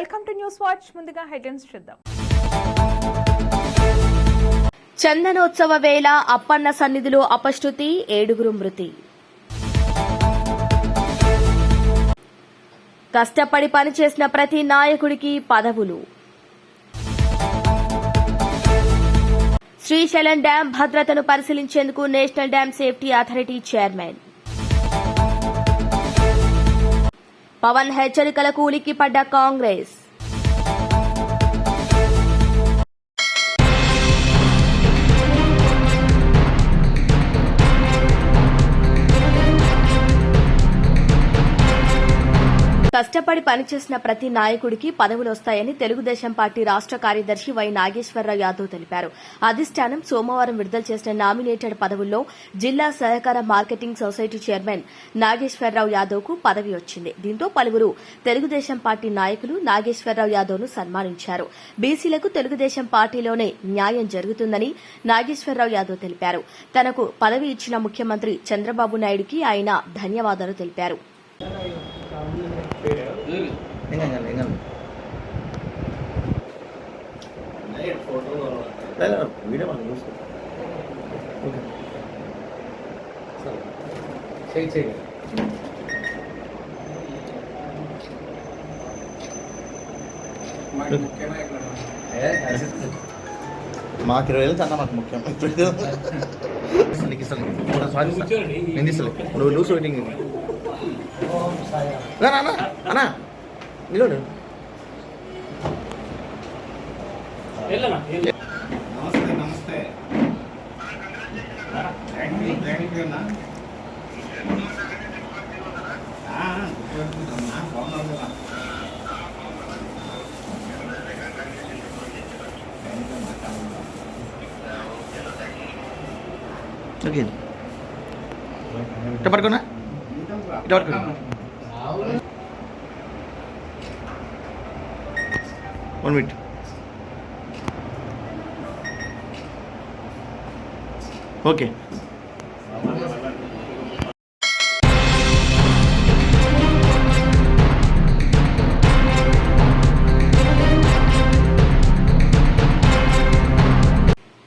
Welcome to news watch. ముందుగా headlines చూద్దాం. చందనోత్సవ వేళ అప్పన్న సన్నిధిలో అపశృతి ఏడుగురు మృతి. కష్టపడి పనిచేసిన ప్రతి నాయకుడికి పదవులు. శ్రీశైలం డ్యాం భద్రతను పరిశీలించేందుకు national dam safety authority chairman. Pawan హెచ్చరికలకు ఉలిక్కిపడ్డ కాంగ్రెస్. కష్టపడి పనిచేసిన ప్రతి నాయకుడికి పదవులు వస్తాయని తెలుగుదేశం పార్టీ రాష్ట కార్యదర్శి వై నాగేశ్వరరావు యాదవ్ తెలిపారు. అధిష్టానం సోమవారం విడుదల చేసిన నామినేటెడ్ పదవుల్లో జిల్లా సహకార మార్కెటింగ్ సొసైటీ చైర్మన్ నాగేశ్వరరావు యాదవ్కు పదవి వచ్చింది. దీంతో పలువురు తెలుగుదేశం పార్టీ నాయకులు నాగేశ్వరరావు యాదవ్ను సన్మానించారు. బీసీలకు తెలుగుదేశం పార్టీలోనే న్యాయం జరుగుతుందని నాగేశ్వరరావు యాదవ్ తెలిపారు. తనకు పదవి ఇచ్చిన ముఖ్యమంత్రి చంద్రబాబు నాయుడుకి ఆయన ధన్యవాదాలు తెలిపారు. എങ്ങനെ എങ്ങനെ അല്ല വീഡിയോ ആണ് ന്യൂസ് ഓക്കെ ശരി ശരി మాకు ఇరవై వేలు కన్నా మాకు ముఖ్యం నీకు ఇస్తాను సారీ నేను తీస్తలే నువ్వు లూస్ వెయిటింగ్ అన్నా అన్నా అన్నా నిలవడు. నమస్తే నమస్తే. థ్యాంక్ యూ థ్యాంక్ యూ అన్న వన్ మినిట్ ఓకే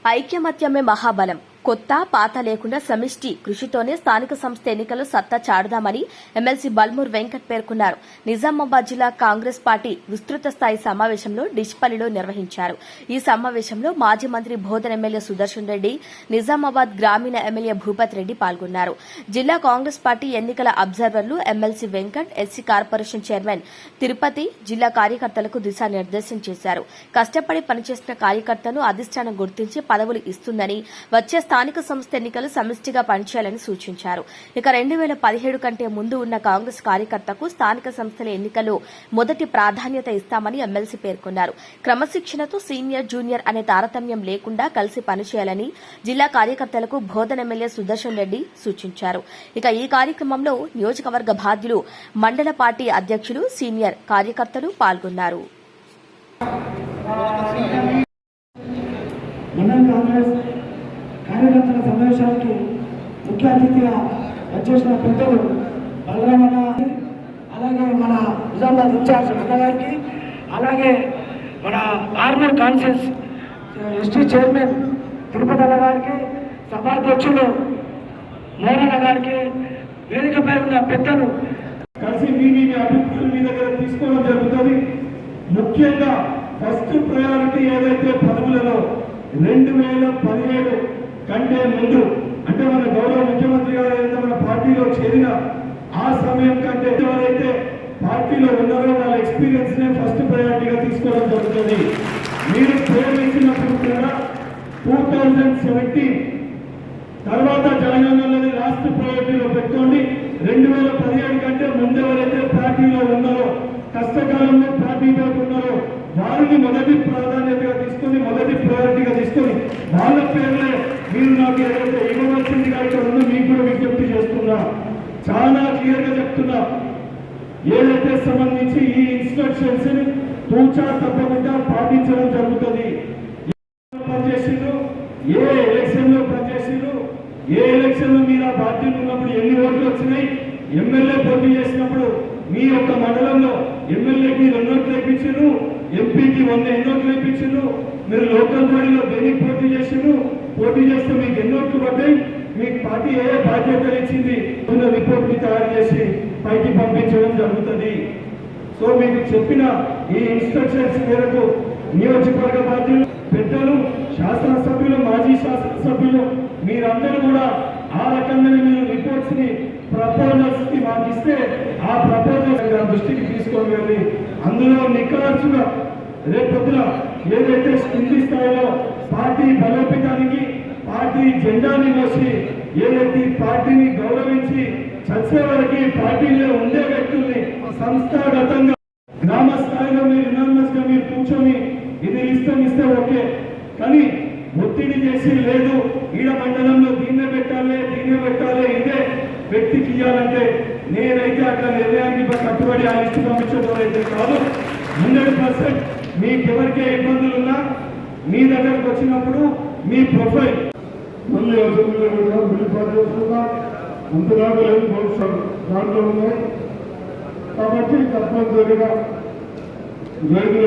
ఐక్యమత్యమే మహాబలం కొత్త పాత లేకుండా సమిష్టి కృషితోనే స్థానిక సంస్థ ఎన్నికలు సత్తా చాడదామని ఎమ్మెల్సీ బల్మూర్ వెంకట్ పేర్కొన్నారు. నిజామాబాద్ జిల్లా కాంగ్రెస్ పార్టీ విస్తృత స్థాయి సమావేశంలో డిష్పల్లిలో నిర్వహించారు. ఈ సమావేశంలో మాజీ మంత్రి బోధన ఎమ్మెల్యే సుదర్శన్ రెడ్డి నిజామాబాద్ గ్రామీణ ఎమ్మెల్యే భూపత్ రెడ్డి పాల్గొన్నారు. జిల్లా కాంగ్రెస్ పార్టీ ఎన్నికల అబ్జర్వర్లు MLC Venkat SC corporation chairman Tirupati జిల్లా కార్యకర్తలకు దిశానిర్దేశం చేశారు. కష్టపడి పనిచేసిన కార్యకర్తను అధిష్టానం గుర్తించి పదవులు ఇస్తుందని వచ్చే స్థానిక సంస్థ ఎన్నికలు సమిష్టిగా పనిచేయాలని సూచించారు. ఇక రెండు వేల పదిహేడు కంటే ముందు ఉన్న కాంగ్రెస్ కార్యకర్తకు స్థానిక సంస్థల ఎన్నికల్లో మొదటి ప్రాధాన్యత ఇస్తామని ఎమ్మెల్సీ పేర్కొన్నారు. క్రమశిక్షణతో సీనియర్ జూనియర్ అనే తారతమ్యం లేకుండా కలిసి పనిచేయాలని జిల్లా కార్యకర్తలకు బోధన ఎమ్మెల్యే సుదర్శన్ రెడ్డి సూచించారు. ఇక ఈ కార్యక్రమంలో నియోజకవర్గ బాధ్యులు మండల పార్టీ అధ్యక్షులు సీనియర్ కార్యకర్తలు పాల్గొన్నారు. మండల కాంగ్రెస్ కార్యకర్తల సమావేశానికి ముఖ్య అతిథిగా వచ్చేసిన పెద్దలు బలరామన్న అలాగే మన నిజామాబాద్ ఇన్ఛార్జ్ గారికి అలాగే మన ఆర్మర్ కాన్షియస్ ఎస్టీ చైర్మన్ తిరుపతి గారికి సభాధ్యక్షులు మోహన్ గారికి వేదికపై ఉన్న పెద్దలు కలిసి మీ మీ అభిప్రాయాలు మీ దగ్గర తీసుకోవడం జరుగుతుంది. ముఖ్యంగా ఫస్ట్ ప్రయారిటీ ఏదైతే పదవులలో రెండు వేల పదిహేడు కంటే ముందు అంటే మన గౌరవ ముఖ్యమంత్రి గారు ఏదైతే మన పార్టీలో చేరిన ఆ సమయం కంటే ఎవరైతే పార్టీలో ఉన్నారో వాళ్ళ ఎక్స్పీరియన్స్ నే ఫస్ట్ ప్రయారిటీగా తీసుకోవడం జరుగుతుంది. మీరు పేరు ఇచ్చినప్పుడు కూడా టూ థౌజండ్ సెవెంటీన్ తర్వాత తెలంగాణలోని రాష్ట్ర ప్రయారిటీలో పెట్టుకోండి. రెండు వేల పదిహేడు కంటే ముందు ఎవరైతే పార్టీలో ఉన్నారో కష్టకాలంలో పార్టీలో ఉన్నారో వారిని మొదటి ప్రాధాన్యత తీసుకొని మొదటి ప్రయారిటీగా తీసుకొని వాళ్ళ పేర్లే మీరు నాకు ఏదైతే ఇవ్వవలసిందిగా ఇక్కడ ఉందో మీకు కూడా విజ్ఞప్తి చేస్తున్నా చాలా క్లియర్గా చెప్తున్నా ఏదైతే సంబంధించి ఈ ఇన్స్ట్రక్షన్స్ని తూచా తప్పకుండా పాటించడం జరుగుతుంది పనిచేసిండ్రు ఏ ఎలక్షన్లో పనిచేసిండ్రు ఏ ఎలక్షన్లో మీరు ఆ పార్టీలు ఉన్నప్పుడు ఎన్ని ఓట్లు వచ్చినాయి ఎమ్మెల్యే పోటీ చేసినప్పుడు మీ యొక్క మండలంలో ఎమ్మెల్యేకి రెండు ఓట్లు వేయించారు ఎంపీకి వంద ఎన్ని ఓట్లు వేయించారు మీరు లోకల్ బాడీలో దేనికి పోటీ చేశారు పోటీ చేస్తే మీకు ఎన్ని ఓట్లు పడ్డాయి మీకు పార్టీ ఏ ఏ బాధ్యతలు ఇచ్చింది ఉన్న రిపోర్ట్ని తయారు చేసి పైకి పంపించడం జరుగుతుంది సో మీకు చెప్పిన ఈ ఇన్స్ట్రక్షన్స్ మేరకు నియోజకవర్గ బాధ్యులు పెద్దలు శాసనసభ్యులు మాజీ శాసనసభ్యులు మీరందరూ కూడా ఆ రకంగా మీరు రిపోర్ట్స్ని ప్రపోజల్స్కి మాకు ఇస్తే ఆ ప్రపోజల్స్ దృష్టికి తీసుకొని వెళ్ళి అందులో నిక్కవలసిన రేపొద్దున ఏదైతే కింది స్థాయిలో పార్టీ బలోపేతానికి పార్టీ జెండాని మోసి ఏదైతే పార్టీని గౌరవించి చచ్చే వరకు పార్టీలో ఉండే వ్యక్తుల్ని సంస్థాగతంగా గ్రామ స్థాయిలో మీరు యునానిమస్గా మీరు కూర్చొని ఇది ఇష్టం ఇస్తే ఓకే. కానీ ఒత్తిడి చేసి లేదు. ఈడ మండలంలో దీన్నే పెట్టాలి దీన్నే పెట్టాలి ఇదే వ్యక్తికి ఇవ్వాలంటే నేనైతే అక్కడ నిర్ణయానికి కట్టుబడి ఆ ఇచ్చి పంపించడం కాదు. హండ్రెడ్ పర్సెంట్ మీకు ఎవరికే ఇబ్బందులు ఉన్నా మీ దగ్గరకు వచ్చినప్పుడు మీ ప్రొఫైల్. ముందు అసెంబ్లీలో కూడా బిల్లు లేని అంతదాకా దాంట్లో ఉన్నాయి. కాబట్టి తప్పనిసరిగా రైతుల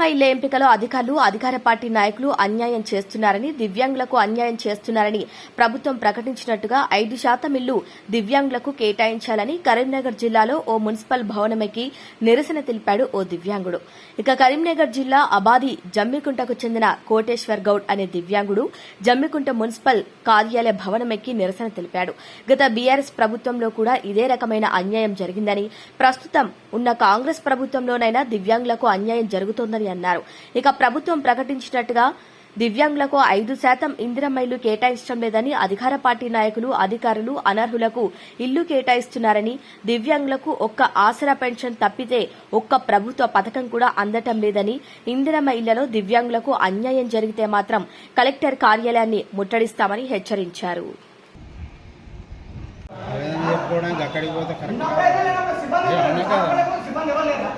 బలి ఎంపికలో అధికారులు అధికార పార్టీ నాయకులు అన్యాయం చేస్తున్నారని దివ్యాంగులకు అన్యాయం చేస్తున్నారని ప్రభుత్వం ప్రకటించినట్టుగా ఐదు శాతం ఇల్లు దివ్యాంగులకు కేటాయించాలని కరీంనగర్ జిల్లాలో ఓ మున్సిపల్ భవనమెక్కి నిరసన తెలిపాడు ఓ దివ్యాంగుడు. ఇక కరీంనగర్ జిల్లా అబాది జమ్మికుంటకు చెందిన కోటేశ్వర్ గౌడ్ అనే దివ్యాంగుడు జమ్మికుంట మున్సిపల్ కార్యాలయ భవనమెక్కి నిరసన తెలిపాడు. గత బీఆర్ఎస్ ప్రభుత్వంలో కూడా ఇదే రకమైన అన్యాయం జరిగిందని ప్రస్తుతం ఉన్న కాంగ్రెస్ ప్రభుత్వంలోనైనా దివ్యాంగులకు అన్యాయం జరుగుతోందని అన్నారు. ఇక ప్రభుత్వం ప్రకటించినట్టుగా దివ్యాంగులకు ఐదు శాతం ఇందిరమైలు కేటాయించడం లేదని అధికార పార్టీ నాయకులు అధికారులు అనర్హులకు ఇల్లు కేటాయిస్తున్నారని దివ్యాంగులకు ఒక్క ఆసరా పెన్షన్ తప్పితే ఒక్క ప్రభుత్వ పథకం కూడా అందటం లేదని ఇందిరమ్మ ఇళ్ళలో దివ్యాంగులకు అన్యాయం జరిగితే మాత్రం కలెక్టర్ కార్యాలయాన్ని ముట్టడిస్తామని హెచ్చరించారు. అక్కడికి పోతే కరెక్ట్ ఏ, అవునా కదా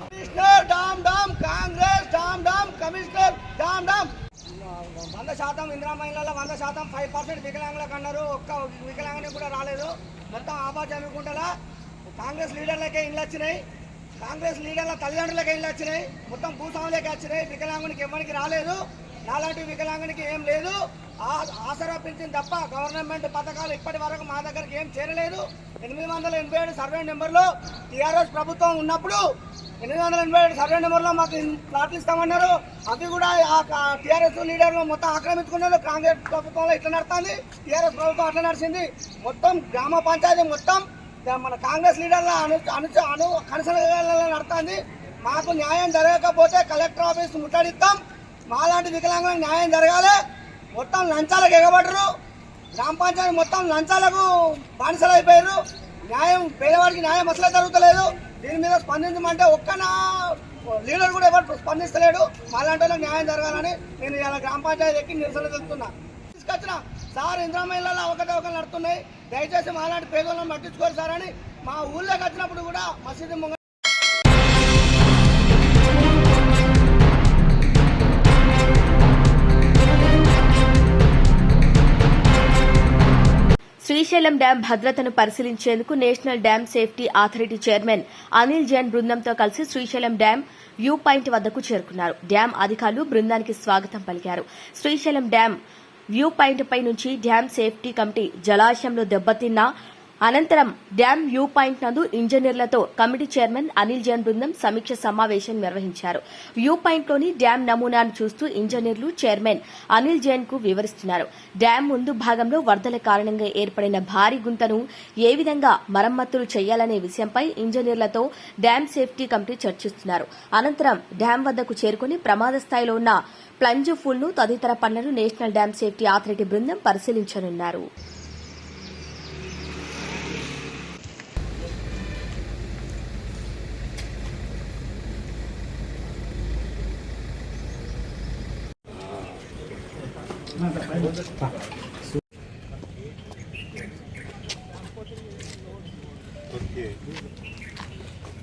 commissioner dam dam Congress dam dam commissioner dam dam. వంద శాతం ఇందిరా మహిళల వంద శాతం ఫైవ్ పర్సెంట్ వికలాంగులకు అన్నారు ఒక్క వికలాంగుని కూడా రాలేదు. మొత్తం ఆబా చదువుకుంటా కాంగ్రెస్ లీడర్లకే ఇళ్ళు వచ్చినాయి. కాంగ్రెస్ లీడర్ల తల్లిదండ్రులకే ఇల్లు వచ్చినాయి. మొత్తం భూస్వాములకే వచ్చినాయి. వికలాంగునికి ఎవరికి రాలేదు. నాలాంటి వికలాంగునికి ఏం లేదు. ఆ- ఆసరా పింఛన్ తప్ప గవర్నమెంట్ పథకాలు ఇప్పటి వరకు మా దగ్గరికి ఏం చేరలేదు. ఎనిమిది వందల ఎనభై ఏడు సర్వే నెంబర్లో టీఆర్ఎస్ ప్రభుత్వం ఉన్నప్పుడు ఎనిమిది వందల ఎనభై ఏడు సర్వే నెంబర్లో మాకు ప్లాట్లు ఇస్తామన్నారు. అవి కూడా ఆ టీఆర్ఎస్ లీడర్లు మొత్తం ఆక్రమించుకున్నారు. కాంగ్రెస్ ప్రభుత్వంలో ఇట్లా నడుతుంది టీఆర్ఎస్ ప్రభుత్వం అట్లా నడిచింది. మొత్తం గ్రామ పంచాయతీ మొత్తం మన కాంగ్రెస్ లీడర్ల అను అను అను కనసలలో నడుతుంది మాకు న్యాయం జరగకపోతే కలెక్టర్ ఆఫీస్ ముట్టడిస్తాం. మాలాంటి వికలాంగులకు న్యాయం జరగాలి. మొత్తం లంచాలకు ఎగబడరు. గ్రామ పంచాయతీ మొత్తం లంచాలకు బానిసలు అయిపోయారు న్యాయం పేదవాడికి న్యాయం అసలే జరుగుతలేదు. దీని మీద స్పందించమంటే ఒక్క నా లీడర్ కూడా ఎవరు స్పందిస్తలేడు. మాలాంటి న్యాయం జరగాలని నేను ఇలా గ్రామ పంచాయతీ ఎక్కి నిరసన తెలుపుతున్నా. తీసుకొచ్చిన సార్ ఇంద్రామహిళలో అవకతవకలు నడుతున్నాయి దయచేసి మాలాంటి పేదలను పట్టించుకోరు సార్ అని మా ఊళ్ళోకి వచ్చినప్పుడు కూడా మసీదు శ్రీశైలం డ్యాం భద్రతను పరిశీలించేందుకు national dam safety authority chairman Anil Jain బృందంతో కలిసి శ్రీశైలం డ్యాం వ్యూ పాయింట్ వద్దకు చేరుకున్నారు. డ్యాం అధికారులు బృందానికి స్వాగతం పలికారు. శ్రీశైలం డ్యాం వ్యూ పాయింట్ పై నుంచి డ్యాం సేఫ్టీ కమిటీ జలాశయంలో దెబ్బతిన్న అనంతరం డ్యాం వ్యూ పాయింట్ నందు ఇంజనీర్లతో కమిటీ చైర్మన్ అనిల్ జైన్ బృందం సమీక్ష సమావేశం నిర్వహించారు. వ్యూ పాయింట్లోని డ్యాం నమూనాను చూస్తూ ఇంజనీర్లు చైర్మన్ అనిల్ జైన్కు వివరిస్తున్నారు. డ్యాం ముందు భాగంలో వరదల కారణంగా ఏర్పడిన భారీ గుంతను ఏ విధంగా మరమ్మతులు చేయాలనే విషయంపై ఇంజనీర్లతో డ్యాం సేఫ్టీ కమిటీ చర్చిస్తున్నారు. అనంతరం డ్యాం వద్దకు చేరుకుని ప్రమాద స్థాయిలో ఉన్న ప్లంజ్ ఫుల్ను తదితర పనులను నేషనల్ డ్యాం సేఫ్టీ అథారిటీ బృందం పరిశీలించనున్నారు.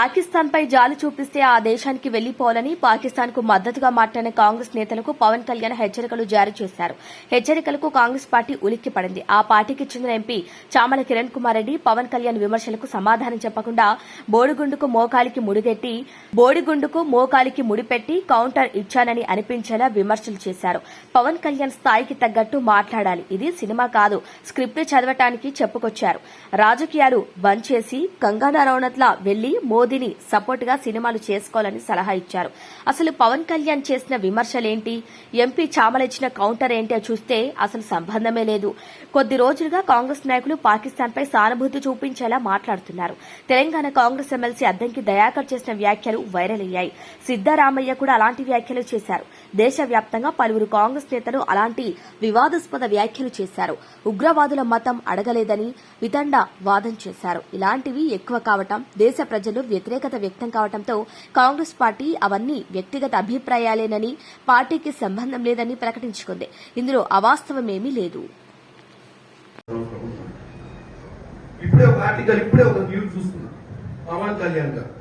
పాకిస్తాన్పై జాలి చూపిస్తే ఆ దేశానికి వెళ్ళిపోవాలని పాకిస్తాన్కు మద్దతుగా మాట్లాడిన కాంగ్రెస్ నేతలకు పవన్ కళ్యాణ్ హెచ్చరికలు జారీ చేశారు. హెచ్చరికలకు కాంగ్రెస్ పార్టీ ఉలిక్కిపడింది ఆ పార్టీకి చెందిన ఎంపీ చామల కిరణ్ కుమార్ రెడ్డి పవన్ కళ్యాణ్ విమర్శలకు సమాధానం చెప్పకుండా బోడిగుండుకు మోకాలికి ముడిగెట్టి బోడిగుండుకు మోకాలికి ముడిపెట్టి కౌంటర్ ఇచ్చానని అనిపించేలా విమర్శలు చేశారు. పవన్ కళ్యాణ్ స్థాయికి తగ్గట్టు మాట్లాడాలి. ఇది సినిమా కాదు. స్క్రిప్ట్ చదవటానికి చెప్పుకొచ్చారు. రాజకీయాలు బంద్ చేసి కంగనా రౌనత్లా వెళ్ళి మోదీని సపోర్ట్గా సినిమాలు చేసుకోవాలని సలహా ఇచ్చారు. అసలు పవన్ కళ్యాణ్ చేసిన విమర్శలేంటి? ఎంపీ చామల ఇచ్చిన కౌంటర్ ఏంటో చూస్తే అసలు సంబంధమే లేదు. కొద్ది రోజులుగా కాంగ్రెస్ నాయకులు పాకిస్తాన్ పై సానుభూతి చూపించేలా మాట్లాడుతున్నారు. తెలంగాణ కాంగ్రెస్ ఎమ్మెల్సీ అద్దంకి దయాకర్ చేసిన వ్యాఖ్యలు వైరల్ అయ్యాయి. సిద్దరామయ్య కూడా అలాంటి వ్యాఖ్యలు చేశారు. దేశవ్యాప్తంగా పలువురు కాంగ్రెస్ నేతలు అలాంటి వివాదాస్పద వ్యాఖ్యలు చేశారు. ఉగ్రవాదుల మతం అడగలేదని వితండ వాదం చేశారు. ఇలాంటివి ఎక్కువ కావటం దేశ ప్రజలు వ్యతిరేకత వ్యక్తం కావడంతో కాంగ్రెస్ పార్టీ అవన్నీ వ్యక్తిగత అభిప్రాయాలేనని పార్టీకి సంబంధం లేదని ప్రకటించుకుంది. ఇందులో అవాస్తవమేమీ లేదు. ఇప్పుడే ఒక ఆర్టికల్ ఇప్పుడే ఒక న్యూస్ చూస్తున్నా. పవన్ కళ్యాణ్ గారు.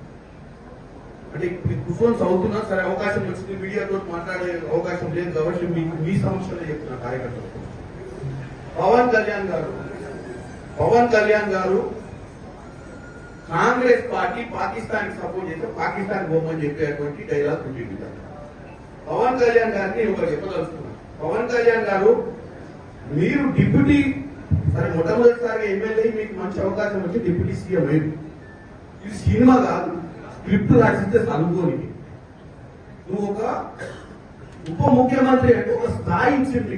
అంటే కుఫోన్స్ అవుతున్నా సరే అవకాశం వచ్చింది. మీడియాతో మాట్లాడే అవకాశం లేదు కాబట్టి మీకు మీ సమస్యలు చెప్తున్నా కార్యకర్తలు. పవన్ కళ్యాణ్ గారు. పవన్ కళ్యాణ్ గారు కాంగ్రెస్ పార్టీ పాకిస్తాన్కి సపోర్ట్ చేస్తే పాకిస్తాన్ బొమ్మని చెప్పేటువంటి డైలాగ్ ఉంటుంది. పవన్ కళ్యాణ్ గారిని ఒకరు చెప్పదలుచుకున్నాను. పవన్ కళ్యాణ్ గారు మీరు డిప్యూటీ సరే మొట్టమొదటిసారి ఎమ్మెల్యే మీకు మంచి అవకాశం వచ్చి డిప్యూటీ సీఎం అయింది ఇది సినిమా కాదు స్క్రిప్ట్ రాసిస్తే చదువుకోని నువ్వు ఒక ఉప ముఖ్యమంత్రి అంటే ఒక స్థాయి ఇచ్చింది.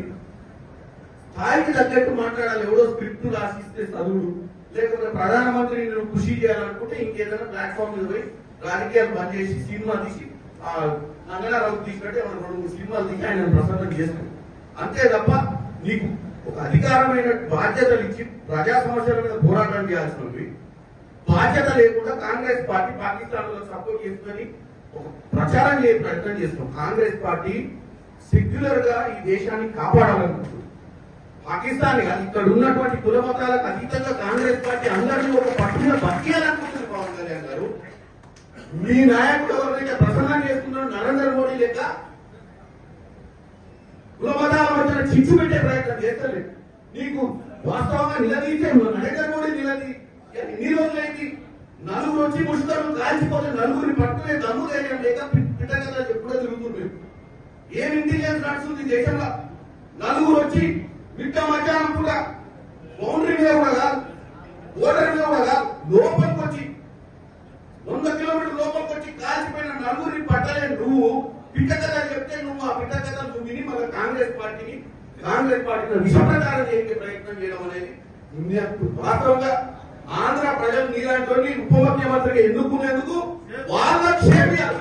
స్థాయికి తగ్గట్టు మాట్లాడాలి. ఎవడో స్క్రిప్ట్ రాసిస్తే చదువుడు. లేకపోతే ప్రధానమంత్రి నువ్వు కృషి చేయాలనుకుంటే ఇంకేదైనా ప్లాట్ఫామ్ మీద పోయి రాజకీయాలు బంద్ చేసి సినిమా తీసి ఆ నంగనారావు తీసినట్టే మనం రెండు మూడు సినిమాలు తీసి ఆయన ప్రసన్నం చేస్తాం అంతే తప్ప నీకు ఒక అధికారమైన బాధ్యతలు ఇచ్చి ప్రజా సమస్యల మీద పోరాటం చేయాల్సినవి. బాధ్యత లేకుండా కాంగ్రెస్ పార్టీ పాకిస్తాన్ సపోర్ట్ చేసుకొని ఒక ప్రచారం చేయ ప్రయత్నం చేస్తున్నాం. కాంగ్రెస్ పార్టీ సెక్యులర్గా ఈ దేశాన్ని కాపాడాలనుకుంటుంది. పాకిస్తాన్ ఇక్కడ ఉన్నటువంటి కులమతాలకు అతీతంగా కాంగ్రెస్ పార్టీ అందరినీ ఒక పట్టున బతికేయాలనుకుంటున్నారు పవన్ కళ్యాణ్ గారు. మీ నాయకుడు ఎవరైతే ప్రసన్నం చేస్తున్నారో నరేంద్ర మోడీ లెక్క కులమతాల మధ్యన చిచ్చు పెట్టే ప్రయత్నం చేస్తలేదు. నీకు వాస్తవంగా నిలదీసే నరేంద్ర మోడీ నిలదీ. ఎన్ని రోజులైంది? నలుగురు వచ్చి ముష్కరులు కాల్చిపోతే నలుగురిని పట్టుకునే దమ్ము ధైర్యం లేక పిట్టగదా ఎప్పుడో తిరుగుతుంది ఏం ఇంటెలిజెన్స్ నడుస్తుంది దేశంలో నలుగురు వచ్చి మిట్ట మధ్యాహ్నం కూడా బౌండరీ మీద కూడా కాదు ఓటర్ మీద కూడా కాదు లోపలికి వచ్చి వంద కిలోమీటర్ లోపలికి వచ్చి కాల్చిపోయిన నలుగురిని పట్టలేని నువ్వు పిట్ట కథ చెప్తే నువ్వు ఆ పిట్ట కథ నువ్వు విని మళ్ళీ కాంగ్రెస్ పార్టీని కాంగ్రెస్ పార్టీని విషప్రచారం చేసే ప్రయత్నం చేయడం అనేది వాస్తవంగా ఆంధ్ర ప్రజలు నీలాంటి ఉప ముఖ్యమంత్రిగా ఎన్నుకునేందుకు వాళ్ళ క్షేమియాలి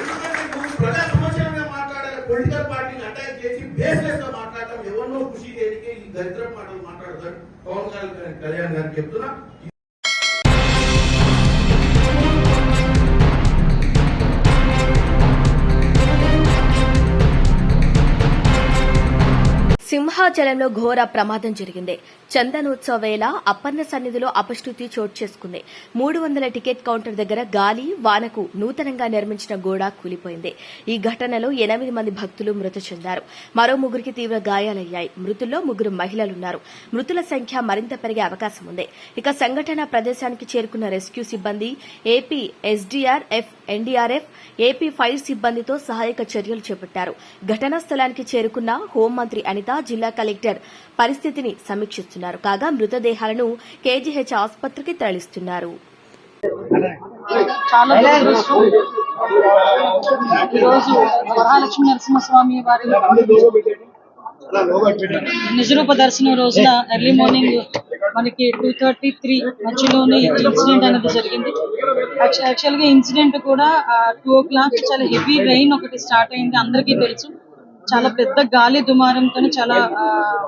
ఎందుకంటే నువ్వు ప్రజా సమస్యల మీద మాట్లాడాలి పొలిటికల్ పార్టీని అటాక్ చేసి గా మాట్లాడటం ఎవరినో ఖుషి దేనికి ఈ దరిద్రం మాటలు మాట్లాడతాడు పవన్ కళ్యాణ్ గారికి చెప్తున్నా. సింహాచలంలో ఘోర ప్రమాదం జరిగింది. చందనోత్సవ వేళ అప్పన్న సన్నిధిలో అపశృతి చోటు చేసుకుంది. మూడు వందల టికెట్ కౌంటర్ దగ్గర గాలి వానకు నూతనంగా నిర్మించిన గోడ కూలిపోయింది. ఈ ఘటనలో ఎనిమిది మంది భక్తులు మృతి చెందారు. మరో ముగ్గురికి తీవ్ర గాయాలయ్యాయి. మృతుల్లో ముగ్గురు మహిళలున్నారు. మృతుల సంఖ్య మరింత పెరిగే అవకాశం ఉంది. ఇక సంఘటన ప్రదేశానికి చేరుకున్న రెస్క్యూ సిబ్బంది AP SDRF NDRF AP fire సిబ్బందితో సహాయక చర్యలు చేపట్టారు. ఘటనా స్థలానికి చేరుకున్న హోంమంత్రి అనిత జిల్లా కలెక్టర్ పరిస్థితిని సమీక్షిస్తున్నారు. కాగా మృతదేహాలను కేజీహెచ్ ఆసుపత్రికి తరలిస్తున్నారు. చాలా దురదృష్టం ఈరోజు వరహాలక్ష్మీ నరసింహస్వామి వారి నిజరూప దర్శనం రోజున ఎర్లీ మార్నింగ్ మనకి టూ థర్టీ త్రీ మధ్యలోని ఇన్సిడెంట్ అనేది జరిగింది. యాక్చువల్గా ఇన్సిడెంట్ కూడా టూ ఓ క్లాక్ చాలా హెవీ రెయిన్ ఒకటి స్టార్ట్ అయింది అందరికీ తెలుసు. చాలా పెద్ద గాలి దుమారంతో చాలా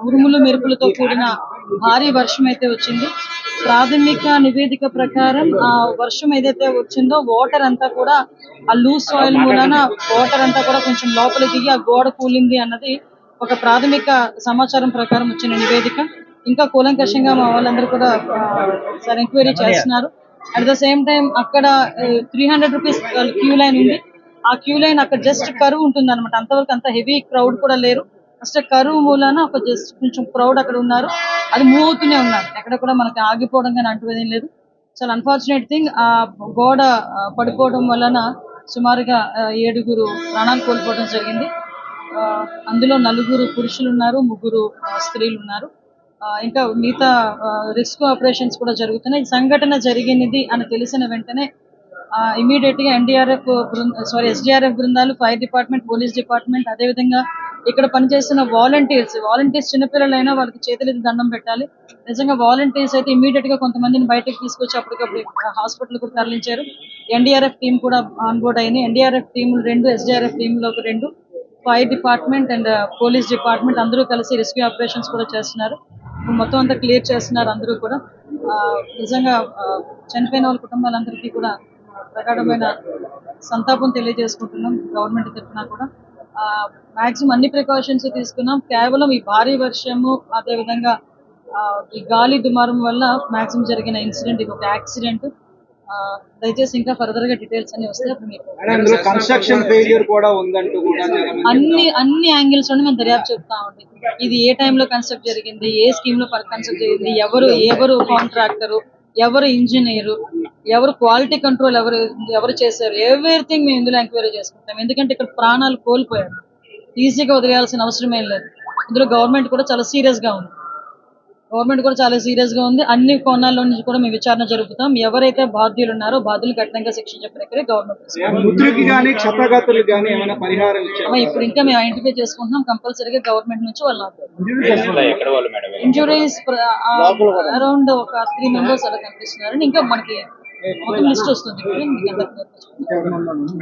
ఉరుములు మెరుపులతో కూడిన భారీ వర్షం అయితే వచ్చింది. ప్రాథమిక నివేదిక ప్రకారం ఆ వర్షం ఏదైతే వచ్చిందో వాటర్ అంతా కూడా ఆ లూజ్ సాయిల్ మూలన వాటర్ అంతా కూడా కొంచెం లోపలికి దిగి ఆ గోడ కూలింది అన్నది ఒక ప్రాథమిక సమాచారం ప్రకారం వచ్చిన నివేదిక. ఇంకా కూలంకషంగా మా వాళ్ళందరూ కూడా సార్ ఎంక్వైరీ చేస్తున్నారు. అట్ ద సేమ్ టైం అక్కడ three hundred rupees queue line ఉంది. ఆ క్యూ లైన్ అక్కడ జస్ట్ కరువు ఉంటుంది అనమాట అంతవరకు అంత హెవీ క్రౌడ్ కూడా లేరు. ఫస్ట్ కరువు మూలాన ఒక జస్ట్ కొంచెం క్రౌడ్ అక్కడ ఉన్నారు. అది మూవ్ అవుతూనే ఉన్నారు. ఎక్కడ కూడా మనకి ఆగిపోవడం కానీ అంటువేది ఏం లేదు. చాలా అన్ఫార్చునేట్ థింగ్ ఆ గోడ పడిపోవడం వలన సుమారుగా ఏడుగురు ప్రాణాలు కోల్పోవడం జరిగింది. ఆ, అందులో నలుగురు పురుషులు ఉన్నారు ముగ్గురు స్త్రీలు ఉన్నారు. ఆ, ఇంకా మిగతా రిస్క్ ఆపరేషన్స్ కూడా జరుగుతున్నాయి. సంఘటన జరిగినది అని తెలిసిన వెంటనే ఇమీడియట్గా ఎన్డీఆర్ఎఫ్ సారీ ఎస్డీఆర్ఎఫ్ బృందాలు ఫైర్ డిపార్ట్మెంట్ పోలీస్ డిపార్ట్మెంట్ అదేవిధంగా ఇక్కడ పనిచేస్తున్న వాలంటీర్స్ వాలంటీర్స్ చిన్నపిల్లలైనా వాళ్ళకి చేతులకి దండం పెట్టాలి. నిజంగా వాలంటీర్స్ అయితే ఇమీడియట్గా కొంతమందిని బయటకు తీసుకొచ్చి అప్పటికప్పుడు హాస్పిటల్కు తరలించారు. ఎన్డీఆర్ఎఫ్ టీం కూడా ఆన్బోర్డ్ అయింది. ఎన్డీఆర్ఎఫ్ టీములు రెండు ఎస్డీఆర్ఎఫ్ టీంలో ఒక రెండు fire department and police department అందరూ కలిసి రెస్క్యూ ఆపరేషన్స్ కూడా చేస్తున్నారు. మొత్తం అంతా క్లియర్ చేస్తున్నారు అందరూ కూడా. ఆ, నిజంగా చనిపోయిన వాళ్ళ కుటుంబాలందరికీ కూడా ప్రగాఢమైన సంతాపం తెలియజేసుకుంటున్నాం గవర్నమెంట్ తరఫున కూడా. మాక్సిమం అన్ని ప్రికాషన్స్ తీసుకున్నాం. కేవలం ఈ భారీ వర్షము అదేవిధంగా ఈ గాలి దుమారం వల్ల మాక్సిమం జరిగిన ఇన్సిడెంట్ ఇది ఒక యాక్సిడెంట్. దయచేసి ఇంకా ఫర్దర్గా డీటెయిల్స్ అన్ని వస్తే అప్పుడు మీకు కన్స్ట్రక్షన్ ఫెయిల్యూర్ కూడా ఉందంటూ అన్ని అన్ని యాంగిల్స్ నుండి మేము దర్యాప్తు చెప్తా ఉంది ఇది ఏ time లో కన్స్ట్రక్ట్ జరిగింది ఏ స్కీమ్లో కన్స్ట్రక్ట్ జరిగింది ఎవరు ఎవరు కాంట్రాక్టర్ ఎవరు ఇంజనీర్ ఎవరు క్వాలిటీ కంట్రోల్ ఎవరు ఎవరు చేశారు ఎవ్రీథింగ్ మేము ఇందులో ఎంక్వైరీ చేసుకుంటాం. ఎందుకంటే ఇక్కడ ప్రాణాలు కోల్పోయారు. ఈజీగా వదిలేయాల్సిన అవసరం ఏం లేదు. ఇందులో గవర్నమెంట్ కూడా చాలా సీరియస్గా ఉంది. గవర్నమెంట్ కూడా చాలా సీరియస్గా ఉంది. అన్ని కోణాల్లో నుంచి కూడా మేము విచారణ జరుపుతాం. ఎవరైతే బాధ్యులు ఉన్నారో బాధ్యులు కఠినంగా శిక్షించే ప్రక్రియ గవర్నమెంట్ ఇప్పుడు ఇంకా మేము ఐడెంటిఫై చేసుకుంటున్నాం. కంపల్సరీగా గవర్నమెంట్ నుంచి వాళ్ళు ఇంజురీస్ అరౌండ్ ఒక త్రీ మెంబర్స్ అలా కనిపిస్తున్నారు ఇంకా మనకి మొత్తం లిస్ట్ వస్తుంది.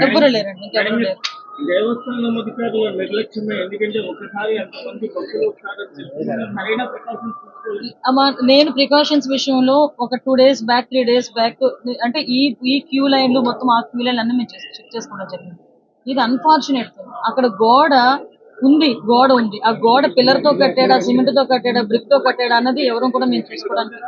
ఎవ్వరు లేరండి? ఇంకెవరు లేరు? దేవస్థానం అధికారుల నిర్లక్ష్యమే. ఎందుకంటే ఒకసారి అంతమంది భక్తులు వస్తారని సరైన ప్రికాషన్స్ అమ్మా నేను ప్రికాషన్స్ విషయంలో ఒక two days back three days back అంటే ఈ ఈ క్యూ లైన్లు మొత్తం ఆ క్యూ లైన్ అన్ని మేము చెక్ చేసుకోవడం జరిగింది. ఇది అన్ఫార్చునేట్ అక్కడ గోడ ఉంది గోడ ఉంది. ఆ గోడ పిల్లర్తో కట్టాడా సిమెంట్తో కట్టాడా బ్రిక్తో కట్టాడా అన్నది ఎవరు కూడా మేము చూసుకోవడానికి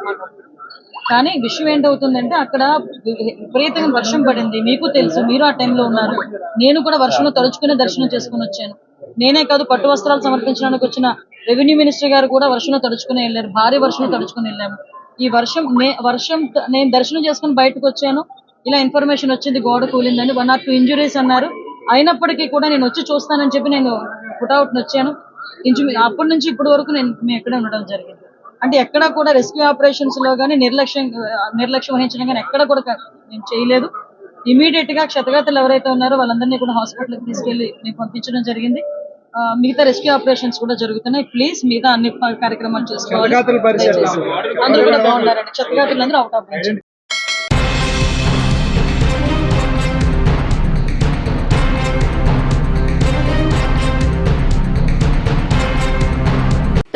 కానీ విషయం ఏంటవుతుందంటే అక్కడ విపరీతంగా వర్షం పడింది. మీకు తెలుసు మీరు ఆ టైంలో ఉన్నారు. నేను కూడా వర్షంలో తడుచుకునే దర్శనం చేసుకుని వచ్చాను. నేనే కాదు పట్టు వస్త్రాలు సమర్పించడానికి వచ్చిన రెవెన్యూ మినిస్టర్ గారు కూడా వర్షంలో తడుచుకుని వెళ్ళారు. భారీ వర్షంలో తడుచుకుని వెళ్ళాము. ఈ వర్షం వర్షం నేను దర్శనం చేసుకుని బయటకు వచ్చాను. ఇలా ఇన్ఫర్మేషన్ వచ్చింది గోడ కూలిందని. వన్ ఆర్ టూ ఇంజురీస్ అన్నారు. అయినప్పటికీ కూడా నేను వచ్చి చూస్తానని చెప్పి నేను పుట్అవుట్ వచ్చాను. ఇంచు అప్పటి నుంచి ఇప్పటి వరకు నేను మేము ఇక్కడే ఉండడం జరిగింది. అంటే ఎక్కడ కూడా రెస్క్యూ ఆపరేషన్స్లో కానీ నిర్లక్ష్యం నిర్లక్ష్యం వహించడం కానీ ఎక్కడ కూడా మేము చేయలేదు. ఇమీడియట్గా క్షతగాతలు ఎవరైతే ఉన్నారో వాళ్ళందరినీ కూడా హాస్పిటల్కి తీసుకెళ్ళి మేము పంపించడం జరిగింది. మిగతా రెస్క్యూ ఆపరేషన్స్ కూడా జరుగుతున్నాయి. ప్లీజ్ మిగతా అన్ని కార్యక్రమాలు చేసుకోవాలి. అందరూ కూడా బాగున్నారండి. క్షతగాతులు అందరూ అవుట్ ఆఫ్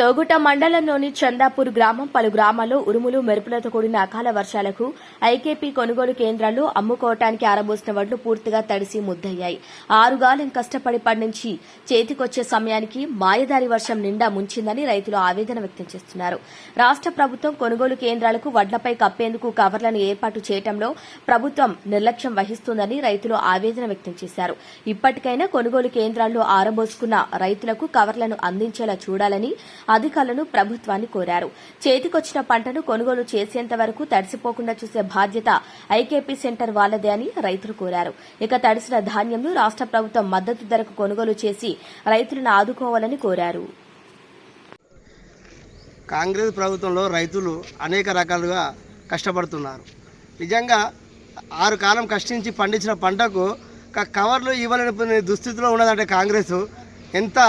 తోగుట మండలంలోని చందాపూర్ గ్రామం పలు గ్రామాల్లో ఉరుములు మెరుపులతో కూడిన అకాల వర్షాలకు ఐకేపీ కొనుగోలు కేంద్రాల్లో అమ్ముకోవటానికి ఆరబోసిన వడ్లు పూర్తిగా తడిసి ముద్దయ్యాయి. ఆరుగాలం కష్టపడి పండించి చేతికొచ్చే సమయానికి మాయదారి వర్షం నిండా ముంచిందని రైతులు ఆవేదన వ్యక్తం చేస్తున్నారు. రాష్ట ప్రభుత్వం కొనుగోలు కేంద్రాలకు వడ్లపై కప్పేందుకు కవర్లను ఏర్పాటు చేయడంలో ప్రభుత్వం నిర్లక్ష్యం వహిస్తుందని రైతులు ఆవేదన వ్యక్తం చేశారు. ఇప్పటికైనా కొనుగోలు కేంద్రాల్లో ఆరబోసుకున్న రైతులకు కవర్లను అందించేలా చూడాలని అధికారులను ప్రభుత్వాన్ని కోరారు. చేతికొచ్చిన పంటను కొనుగోలు చేసేంత వరకు తడిసిపోకుండా చూసే బాధ్యత ఐకేపీ సెంటర్ వాళ్ళదే అని రైతులు కోరారు. ఇక తడిసిన ధాన్యంను రాష్ట ప్రభుత్వం మద్దతు ధరకు కొనుగోలు చేసి రైతులను ఆదుకోవాలని కోరారు. కాంగ్రెస్ ప్రభుత్వంలో రైతులు అనేక రకాలుగా కష్టపడుతున్నారు. నిజంగా ఆరు కాలం కష్టించి పండించిన పంటకు కవర్లు ఇవ్వలేని దుస్థితిలో ఉన్నదంటే కాంగ్రెస్. ఎంత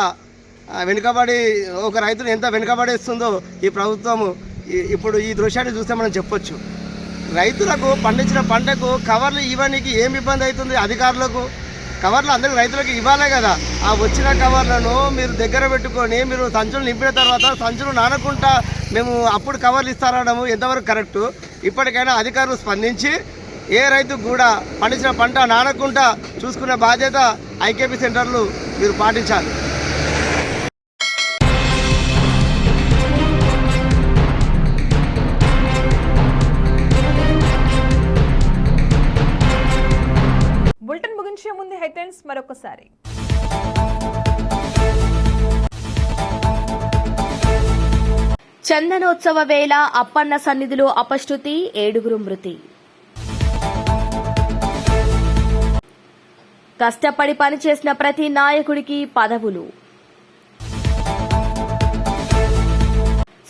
వెనుకబడి ఒక రైతును ఎంత వెనుకబడేస్తుందో ఈ ప్రభుత్వము ఇప్పుడు ఈ దృశ్యాన్ని చూస్తే మనం చెప్పొచ్చు. రైతులకు పండించిన పంటకు కవర్లు ఇవ్వడానికి ఏమి ఇబ్బంది అవుతుంది అధికారులకు? కవర్లు అందరికి రైతులకు ఇవ్వాలే కదా. ఆ వచ్చిన కవర్లను మీరు దగ్గర పెట్టుకొని మీరు సంచులు నింపిన తర్వాత సంచులు నానకుండా మేము అప్పుడు కవర్లు ఇస్తారనము ఎంతవరకు కరెక్టు? ఇప్పటికైనా అధికారులు స్పందించి ఏ రైతుకు కూడా పండించిన పంట నానకుండా చూసుకునే బాధ్యత ఐకేపీ సెంటర్లు మీరు పాటించాలి. మరొకసారి. చందనోత్సవ వేళ అప్పన్న సన్నిధిలో అపశృతి ఏడుగురు మృతి. కష్టపడి పనిచేసిన ప్రతి నాయకుడికి పదవులు.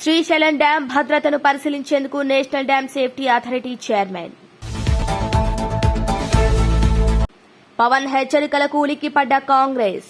శ్రీశైలం డ్యాం భద్రతను పరిశీలించేందుకు national dam safety authority chairman. Pawan హెచ్చరికలకు ఉలిక్కిపడ్డ కాంగ్రెస్.